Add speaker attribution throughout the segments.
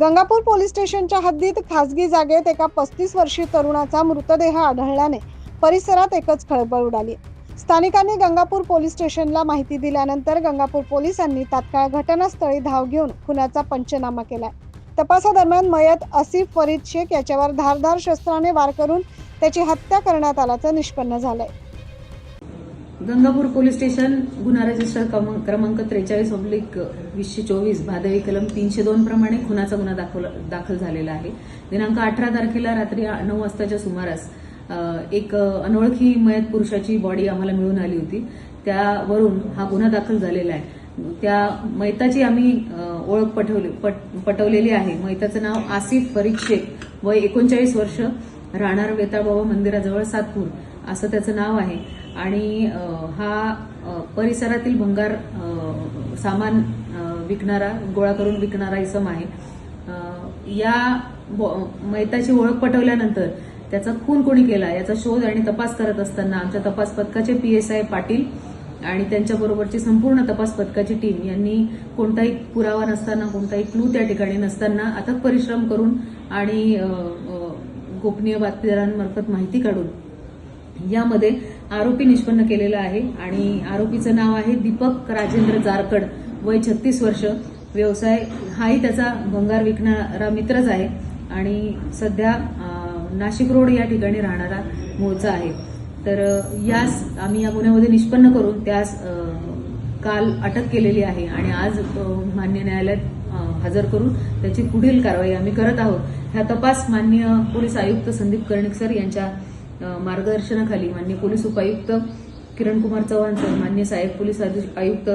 Speaker 1: Gangapur police स्टेशनच्या हद्दीत खासगी जागेत एका पस्तीस वर्षीय तरुणाचा मृतदेह आढळल्याने परिसरात एकच खळबळ उडाली. स्थानिकांनी गंगापूर पोलीस स्टेशनला माहिती दिल्यानंतर गंगापूर पोलिसांनी तात्काळ घटनास्थळी धाव घेऊन खुनाचा पंचनामा केलाय. तपासादरम्यान मयत आसिफ फरीद शेख याच्यावर धारधार शस्त्राने वार करून त्याची हत्या करण्यात आल्याचं निष्पन्न झालंय.
Speaker 2: गंगापूर पोलीस स्टेशन गुन्हा रजिस्टर क्रमांक त्रेचाळीस ऑब्लिक वीसशे चोवीस भादवी कलम तीनशे दोन प्रमाणे खुनाचा गुन्हा दाखल दाखल झालेला आहे. दिनांक अठरा तारखेला रात्री नऊ वाजताच्या सुमारास एक अनोळखी मयत पुरुषाची बॉडी आम्हाला मिळून आली होती. त्यावरून हा गुन्हा दाखल झालेला आहे. त्या मैताची आम्ही ओळख पटवली पट- पटवलेली आहे. मैताचं नाव आसिफ फरीद शेख. वय एकोणचाळीस वर्ष. राहणार वेताळबाबा मंदिराजवळ सातपूर. असं त्याचं नाव आहे. आणि हा परिसरातील भंगार सामान विकणारा गोळा करून विकणारा इसम आहे. या मैताची ओळख पटवल्यानंतर त्याचा खून कोणी केला याचा शोध आणि तपास करत असताना आमच्या तपास पथकाचे पी एस आय पाटील आणि त्यांच्याबरोबरची संपूर्ण तपास पथकाची टीम यांनी कोणताही पुरावा नसताना कोणताही क्लू त्या ठिकाणी नसताना अथक परिश्रम करून आणि गोपनीय बातमीदारांमार्फत माहिती काढून यामध्ये आरोपी निष्पन्न केलेला आहे आणि आरोपीचं नाव आहे दीपक राजेंद्र जारकड. वय छत्तीस वर्ष. व्यवसाय हाही त्याचा भंगार विकणारा मित्रच आहे आणि सध्या नाशिक रोड या ठिकाणी राहणारा मूळचा आहे. तर यास आम्ही या गुन्ह्यामध्ये निष्पन्न करून त्यास काल अटक केलेली आहे आणि आज मान्य न्यायालयात हजर करून त्याची पुढील कारवाई आम्ही करत आहोत. ह्या तपास माननीय पोलीस आयुक्त संदीप कर्णिक सर यांच्या मार्गदर्शनाखाली मान्य पोलीस उपायुक्त किरण कुमार चव्हाण सर मान्य सहाय्यक पोलीस आयुक्त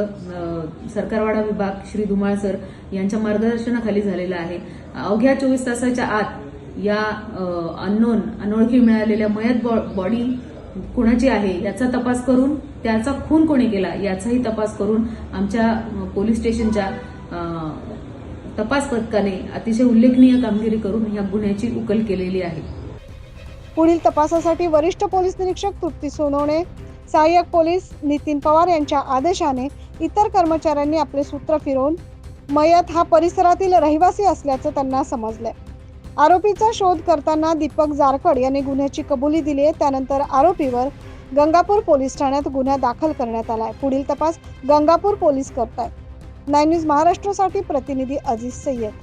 Speaker 2: सरकारवाडा विभाग श्री धुमाळ सर यांच्या मार्गदर्शनाखाली झालेला आहे. अवघ्या चोवीस तासाच्या आत या अननोन अनोळखी मिळालेल्या मयत बॉ- बॉडी कुणाची आहे याचा तपास करून त्याचा खून कोणी केला याचाही तपास करून आमच्या पोलीस स्टेशनच्या तपास पथकाने अतिशय उल्लेखनीय कामगिरी करून या गुन्ह्याची उकल केलेली आहे.
Speaker 1: पुढील तपासासाठी वरिष्ठ पोलीस निरीक्षक तृप्ती सोनवणे सहाय्यक पोलीस नितीन पवार यांच्या आदेशाने इतर कर्मचाऱ्यांनी आपले सूत्र फिरवून मयत हा परिसरातील रहिवासी असल्याचं त्यांना समजलंय. आरोपीचा शोध करताना दीपक जारकड यांनी गुन्ह्याची कबुली दिली आहे. त्यानंतर आरोपीवर गंगापूर पोलीस ठाण्यात गुन्हा दाखल करण्यात आलाय पुढील तपास गंगापूर पोलीस करतायत. नाईन न्यूज महाराष्ट्रासाठी प्रतिनिधी अजिज सय्यद.